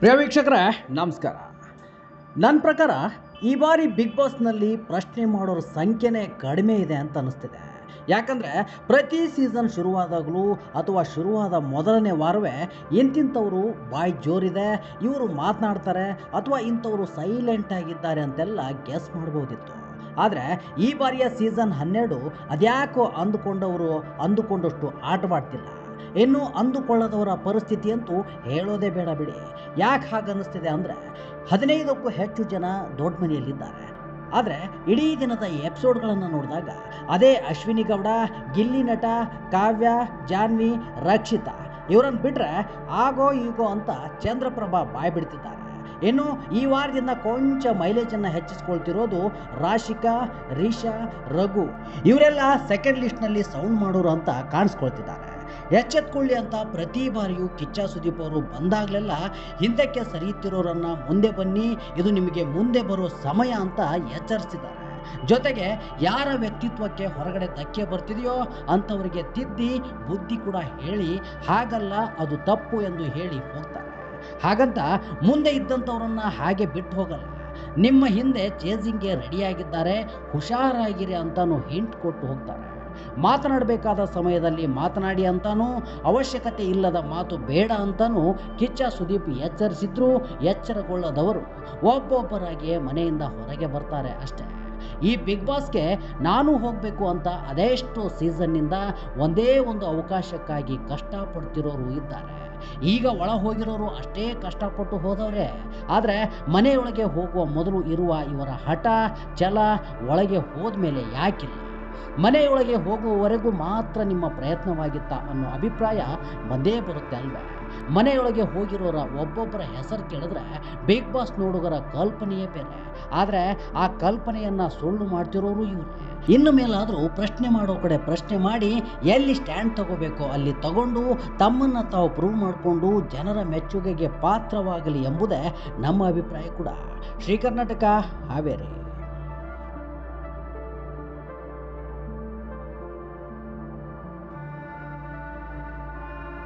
ಪ್ರಿಯ ವೀಕ್ಷಕರೇ, ನಮಸ್ಕಾರ. ನನ್ನ ಪ್ರಕಾರ ಈ ಬಾರಿ ಬಿಗ್ ಬಾಸ್ನಲ್ಲಿ ಪ್ರಶ್ನೆ ಮಾಡೋರ ಸಂಖ್ಯೆನೇ ಕಡಿಮೆ ಇದೆ ಅಂತ ಅನ್ನಿಸ್ತಿದೆ ಯಾಕಂದರೆ ಪ್ರತಿ ಸೀಸನ್ ಶುರುವಾದಾಗಲೂ ಅಥವಾ ಶುರುವಾದ ಮೊದಲನೇ ವಾರವೇ ಇಂತಿಂಥವರು ಬಾಯಿ ಜೋರಿದೆ, ಇವರು ಮಾತನಾಡ್ತಾರೆ ಅಥವಾ ಇಂಥವರು ಸೈಲೆಂಟ್ ಆಗಿದ್ದಾರೆ ಅಂತೆಲ್ಲ ಗೆಸ್ ಮಾಡ್ಬೋದಿತ್ತು. ಆದರೆ ಈ ಬಾರಿಯ ಸೀಸನ್ ಹನ್ನೆರಡು ಅದ್ಯಾಕೋ ಅಂದುಕೊಂಡವರು ಅಂದುಕೊಂಡಷ್ಟು ಆಟವಾಡ್ತಿಲ್ಲ. ಇನ್ನು ಅಂದುಕೊಳ್ಳದವರ ಪರಿಸ್ಥಿತಿ ಅಂತೂ ಹೇಳೋದೇ ಬೇಡ ಬಿಡಿ. ಯಾಕೆ ಹಾಗನ್ನಿಸ್ತಿದೆ ಅಂದರೆ ಹದಿನೈದಕ್ಕೂ ಹೆಚ್ಚು ಜನ ದೊಡ್ಡ ಮನೆಯಲ್ಲಿದ್ದಾರೆ. ಆದರೆ ಇಡೀ ದಿನದ ಎಪಿಸೋಡ್ಗಳನ್ನು ನೋಡಿದಾಗ ಅದೇ ಅಶ್ವಿನಿ ಗೌಡ, ಗಿಲ್ಲಿ ನಟ, ಕಾವ್ಯ, ಜಾನ್ವಿ, ರಕ್ಷಿತಾ ಇವರನ್ನು ಬಿಟ್ಟರೆ ಆಗೋ ಈಗೋ ಅಂತ ಚಂದ್ರಪ್ರಭಾ ಬಾಯ್ಬಿಡ್ತಿದ್ದಾರೆ ಇನ್ನು ಈ ವಾರದಿಂದ ಕೊಂಚ ಮೈಲೇಜನ್ನು ಹೆಚ್ಚಿಸ್ಕೊಳ್ತಿರೋದು ರಾಶಿಕಾ ರೀಶಾ ರಘು. ಇವರೆಲ್ಲ ಸೆಕೆಂಡ್ ಲಿಸ್ಟ್ನಲ್ಲಿ ಸೌಂಡ್ ಮಾಡೋರು ಅಂತ ಕಾಣಿಸ್ಕೊಳ್ತಿದ್ದಾರೆ. ಎಚ್ಚೆತ್ಕೊಳ್ಳಿ ಅಂತ ಪ್ರತಿ ಬಾರಿಯೂ ಕಿಚ್ಚ ಸುದೀಪ್ ಅವರು ಬಂದಾಗಲೆಲ್ಲ ಹಿಂದಕ್ಕೆ ಸರಿಯುತ್ತಿರೋರನ್ನ ಮುಂದೆ ಬನ್ನಿ, ಇದು ನಿಮಗೆ ಮುಂದೆ ಬರೋ ಸಮಯ ಅಂತ ಎಚ್ಚರಿಸಿದ್ದಾರೆ. ಜೊತೆಗೆ ಯಾರ ವ್ಯಕ್ತಿತ್ವಕ್ಕೆ ಹೊರಗಡೆ ಧಕ್ಕೆ ಬರ್ತಿದೆಯೋ ಅಂಥವರಿಗೆ ತಿದ್ದಿ, ಬುದ್ಧಿ ಕೂಡ ಹೇಳಿ, ಹಾಗಲ್ಲ ಅದು ತಪ್ಪು ಎಂದು ಹೇಳಿ ಹೋಗ್ತಾರೆ. ಹಾಗಂತ ಮುಂದೆ ಇದ್ದಂಥವ್ರನ್ನ ಹಾಗೆ ಬಿಟ್ಟು ಹೋಗಲ್ಲ. ನಿಮ್ಮ ಹಿಂದೆ ಚೇಜಿಂಗ್ಗೆ ರೆಡಿಯಾಗಿದ್ದಾರೆ, ಹುಷಾರಾಗಿರಿ ಅಂತಾನು ಹಿಂಟ್ ಕೊಟ್ಟು ಹೋಗ್ತಾರೆ. ಮಾತನಾಡಬೇಕಾದ ಸಮಯದಲ್ಲಿ ಮಾತನಾಡಿ ಅಂತಾನೂ, ಅವಶ್ಯಕತೆ ಇಲ್ಲದ ಮಾತು ಬೇಡ ಅಂತಾನೂ, ಕಿಚ್ಚ ಸುದೀಪ್ ಎಚ್ಚರಿಸಿದ್ರು, ಎಚ್ಚರಗೊಳ್ಳದವರು ಒಬ್ಬೊಬ್ಬರಾಗಿ ಮನೆಯಿಂದ ಹೊರಗೆ ಬರ್ತಾರೆ ಅಷ್ಟೇ. ಈ ಬಿಗ್ ಬಾಸ್ಗೆ ನಾನು ಹೋಗಬೇಕು ಅಂತ ಅದೆಷ್ಟು ಸೀಸನ್ನಿಂದ ಒಂದೇ ಒಂದು ಅವಕಾಶಕ್ಕಾಗಿ ಕಷ್ಟಪಡ್ತಿರೋರು ಇದ್ದಾರೆ. ಈಗ ಒಳ ಹೋಗಿರೋರು ಅಷ್ಟೇ ಕಷ್ಟಪಟ್ಟು ಹೋದವರೇ. ಆದರೆ ಮನೆಯೊಳಗೆ ಹೋಗುವ ಮೊದಲು ಇರುವ ಇವರ ಹಠ, ಛಲ ಒಳಗೆ ಹೋದ ಮೇಲೆ ಯಾಕಿಲ್ಲ? ಮನೆಯೊಳಗೆ ಹೋಗುವವರೆಗೂ ಮಾತ್ರ ನಿಮ್ಮ ಪ್ರಯತ್ನವಾಗಿತ್ತ ಅನ್ನೋ ಅಭಿಪ್ರಾಯ ಬಂದೇ ಬರುತ್ತೆ ಅಲ್ವೇ? ಮನೆಯೊಳಗೆ ಹೋಗಿರೋರ ಒಬ್ಬೊಬ್ಬರ ಹೆಸರು ಕೇಳಿದ್ರೆ ಬಿಗ್ ಬಾಸ್ ನೋಡುಗರ ಕಲ್ಪನೆಯೇ ಬೇರೆ. ಆದರೆ ಆ ಕಲ್ಪನೆಯನ್ನು ಸುಳ್ಳು ಮಾಡ್ತಿರೋರು ಇವರು. ಇನ್ನು ಮೇಲಾದರೂ ಪ್ರಶ್ನೆ ಮಾಡೋ ಕಡೆ ಪ್ರಶ್ನೆ ಮಾಡಿ ಎಲ್ಲಿ ಸ್ಟ್ಯಾಂಡ್ ತಗೋಬೇಕು, ಅಲ್ಲಿ ತಗೊಂಡು ತಮ್ಮನ್ನು ತಾವು ಪ್ರೂವ್ ಮಾಡಿಕೊಂಡು ಜನರ ಮೆಚ್ಚುಗೆಗೆ ಪಾತ್ರವಾಗಲಿ ಎಂಬುದೇ ನಮ್ಮ ಅಭಿಪ್ರಾಯ ಕೂಡ. ಶ್ರೀ ಕರ್ನಾಟಕ ಹಾವೇರಿ.